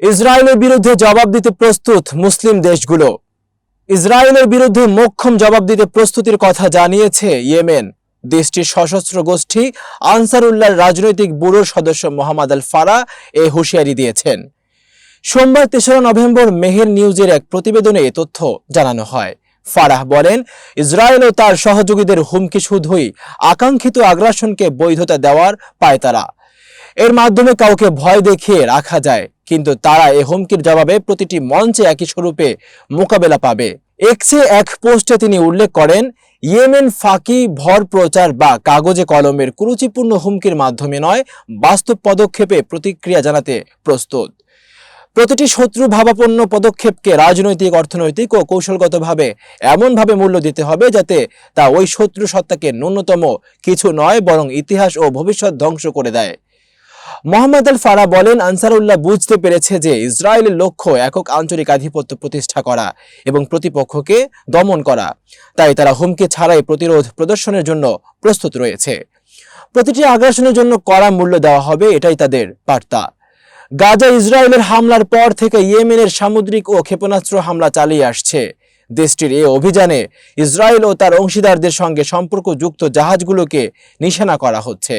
ইসরায়েলের বিরুদ্ধে জবাব দিতে প্রস্তুত মুসলিম দেশগুলো। ইসরায়েলের বিরুদ্ধে মোক্ষম জবাব দিতে প্রস্তুতির কথা জানিয়েছে ইয়েমেন। দেশটির সশস্ত্র গোষ্ঠী আনসারুল্লাহর রাজনৈতিক ব্যুরোর সদস্য মোহাম্মদ আল ফারা এ হুঁশিয়ারি দিয়েছেন। সোমবার তেসরা নভেম্বর মেহের নিউজের এক প্রতিবেদনে এ তথ্য জানানো হয়। ফারাহ বলেন, ইসরায়েল ও তার সহযোগীদের হুমকি শুধুই আকাঙ্ক্ষিত আগ্রাসনকে বৈধতা দেওয়ার পায় তারা। এর মাধ্যমে কাউকে ভয় দেখিয়ে রাখা যায়। কিন্তু তারা এ হুমকির জবাবে প্রতিটি মঞ্চে একই স্বরূপে মোকাবেলা পাবে। এক্সে এক পোস্টে তিনি উল্লেখ করেন, ইয়েমেন ফাঁকি, ভর প্রচার বা কাগজে কলমের কুরুচিপূর্ণ হুমকির মাধ্যমে নয়, বাস্তব পদক্ষেপে প্রতিক্রিয়া জানাতে প্রস্তুত। প্রতিটি শত্রু ভাবাপন্ন পদক্ষেপকে রাজনৈতিক, অর্থনৈতিক ও কৌশলগতভাবে এমনভাবে মূল্য দিতে হবে যাতে তা ওই শত্রু সত্তাকে ন্যূনতম কিছু নয়, বরং ইতিহাস ও ভবিষ্যৎ ধ্বংস করে দেয়। মোহাম্মদ আল ফারা বলেন, আনসারুল্লাহ বুঝতে পেরেছে যে ইসরায়েলের লক্ষ্য একক আঞ্চলিক আধিপত্য প্রতিষ্ঠা করা এবং প্রতিপক্ষকে দমন করা। তাই তারা হুমকি ছাড়াই প্রতিরোধ প্রদর্শনের জন্য প্রস্তুত রয়েছে। প্রতিটি আগ্রাসনের জন্য কড়া মূল্য দেওয়া হবে, এটাই তাদের বার্তা। গাজা ইসরায়েলের হামলার পর থেকে ইয়েমেনের সামুদ্রিক ও ক্ষেপণাস্ত্র হামলা চালিয়ে আসছে। দেশটির এ অভিযানে ইসরায়েল ও তার অংশীদারদের সঙ্গে সম্পর্কযুক্ত জাহাজগুলোকে নিশানা করা হচ্ছে।